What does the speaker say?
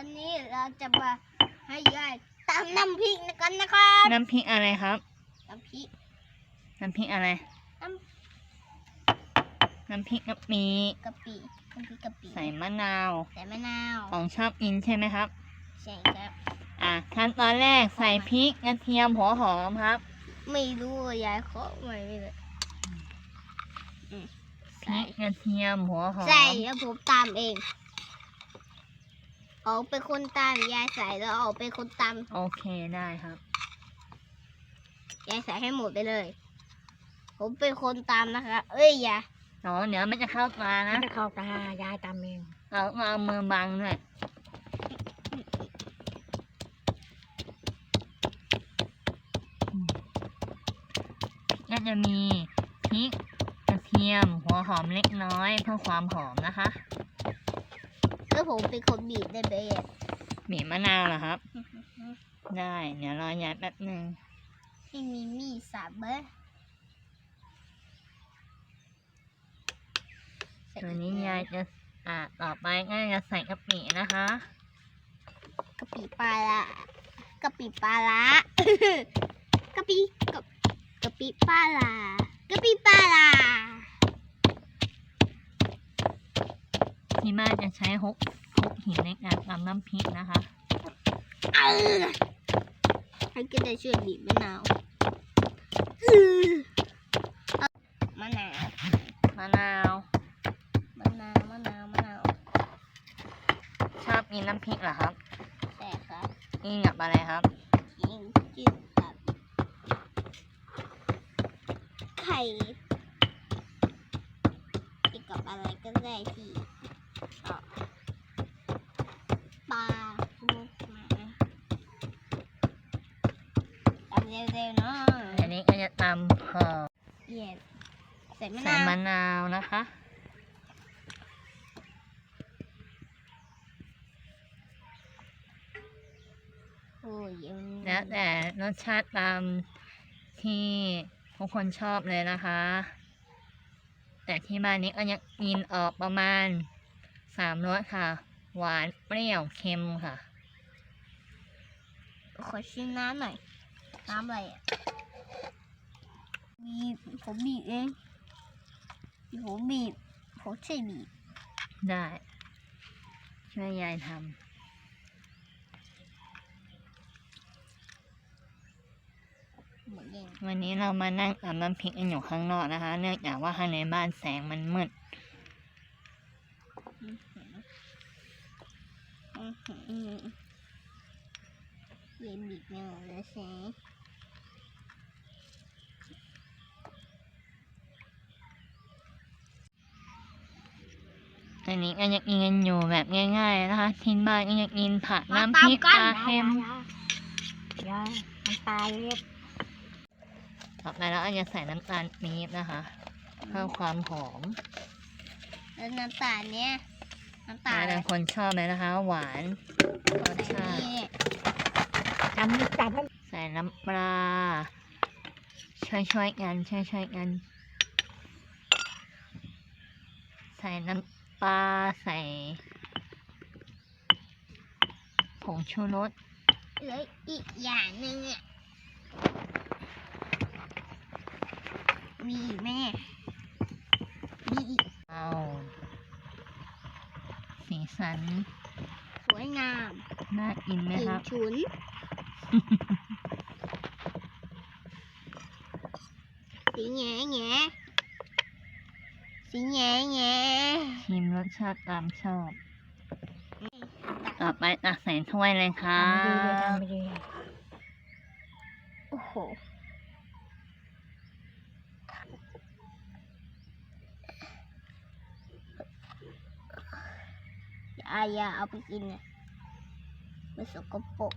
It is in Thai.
วันนี้เราจะมาให้ยายตำน้ำพริกกันนะครับน้ำพริกอะไรครับ น้ำพริก น้ำพริกอะไร น้น้ำพริกกะปิกะปิน้ำพริกกะปิใส่มะนาว ใส่มะนาวของชอบกินใช่ไหมครับ ใช่ครับ อะขั้นตอนแรกใส่พริกกระเทียมหัวหอมครับ ไม่รู้ว่ายายเขาไม่เลยอืมพริกกระเทียมหัวหอม ใส่แล้วผมตามเอง ออกเป็นคนตามยายใส่แล้วออกเป็นคนตามโอเคได้ครับ ยายใส่ให้หมดไปเลย ผมเป็นคนตามนะคะเอ้ยอย่าอ๋อเดี๋ยวมันจะเข้าตามันะนจะเข้าตายายตามเองเอาเอามือบังด้วยก็จะมีพริกกระเทียมหัวหอมเล็กน้อยเพื่อความหอมนะคะแล้ว ผมเป็นคนบีบได้ไหมอะบีบมะนาวเหรอครับ ได้เดี๋ยวรอยายแป๊บหนึ่งที่มีมีดสับเบ้อตัวนี้ยายจะอ่าต่อไปก็จะใส่กะปินะคะกะปิปลาละกะปิปลาละกะปิกะกะปิปลาละกะปิปลาละที่บ้านจะใช้ฮกฮก หินในการตำน้ำพริกนะคะเออให้ก็ได้ช่วยบีบมะนาวอื้อเอามะนาวมะนาวมะนาวมะนาวมะนาวชอบกินน้ำพริกเหรอครับแต่ครับกินกับอะไรครับยิงจิ้มกับไข่กินกับอะไรก็ได้ที่เอาปลาลูกหมาทำ เร็วๆเนาะอันนี้ก็จะตำหอมเย็นใส่มะใส่นาวมะนาวนะคะ โอ้ยยังแล้วแต่รสชาติตามที่ทุกคนชอบเลยนะคะ แต่ที่บ้านนี้ก็ยังกินออกประมาณสามรสค่ะ หวานเปรี้ยวเค็มค่ะ ขอชิมน้ำหน่อย น้ำอะไรอะบีบผมบีบเองผมบีบผมใช่บีบได้ช่วยยายทเหมือนเองำวันนี้เรามานั่งตำน้ำพริกกันอยู่ข้างนอกนะคะ เนื่องจากว่าข้างในบ้านแสงมันมืดอื้อหืออื้อหืออื้อหือเย็นบีบเนื้อแล้วใช่ อันนี้ก็ยังกินกันอยู่แบบง่าย ๆ นะคะที่บ้านก็ยังกินผัดน้ำพริกปลาเค็มยายมันตายเรียบต่อไปเราก็จะใส่น้ำตาลปี๊บนะคะเพิ่มความหอมแล้วน้ำตาลเนี้ยน้ำตาลถ้าอะไรบางคนชอบเลยนะคะ หวานรสชาตินี่จำไม่จำไม่ใส่น้ำปลาช่วยๆกันช่วยๆกันใส่น้ำ ปลาใส่ผงชูรสเหลืออีกอย่างหนึ่งอะมีอีกไหมเนี่ยมีอีกเอาสีสัน สวยงามน่ากินไหมกลิ่คนรับฉุน สีแง่แง่ สีแง่แง่ชิมรสชาติตามชอบ ต่อไปตักใส่ถ้วยเลยค่ะทำไม่ดีเลยทำไม่ดีโอ้โหอย่าอย่าเอาไปกินนะมันสกปรก